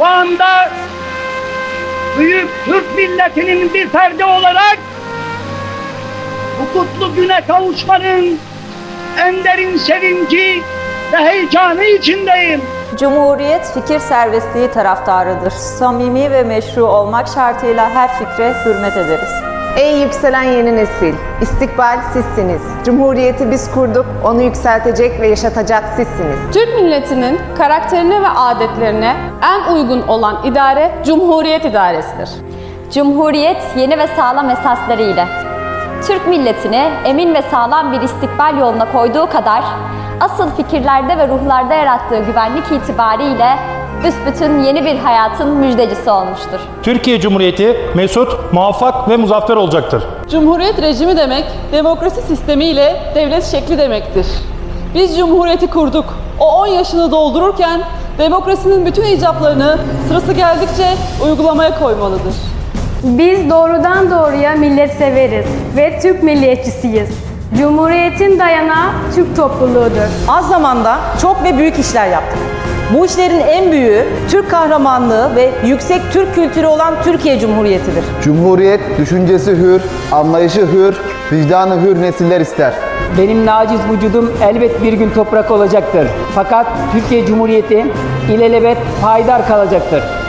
Şu anda büyük Türk milletinin bir ferdi olarak bu kutlu güne kavuşmanın en derin sevinci ve heyecanı içindeyim. Cumhuriyet fikir serbestliği taraftarıdır. Samimi ve meşru olmak şartıyla her fikre hürmet ederiz. Ey yükselen yeni nesil, istikbal sizsiniz. Cumhuriyeti biz kurduk, onu yükseltecek ve yaşatacak sizsiniz. Türk milletinin karakterine ve adetlerine en uygun olan idare Cumhuriyet idaresidir. Cumhuriyet yeni ve sağlam esasları ile Türk milletini emin ve sağlam bir istikbal yoluna koyduğu kadar asıl fikirlerde ve ruhlarda yarattığı güvenlik itibariyle büsbütün yeni bir hayatın müjdecisi olmuştur. Türkiye Cumhuriyeti mesut, muvaffak ve muzaffer olacaktır. Cumhuriyet rejimi demek, demokrasi sistemiyle devlet şekli demektir. Biz Cumhuriyeti kurduk. O 10 yaşını doldururken demokrasinin bütün icaplarını sırası geldikçe uygulamaya koymalıdır. Biz doğrudan doğruya millet severiz ve Türk milliyetçisiyiz. Cumhuriyetin dayanağı Türk topluluğudur. Az zamanda çok ve büyük işler yaptık. Bu işlerin en büyüğü Türk kahramanlığı ve yüksek Türk kültürü olan Türkiye Cumhuriyeti'dir. Cumhuriyet düşüncesi hür, anlayışı hür, vicdanı hür nesiller ister. Benim naciz vücudum elbet bir gün toprak olacaktır. Fakat Türkiye Cumhuriyeti ilelebet payidar kalacaktır.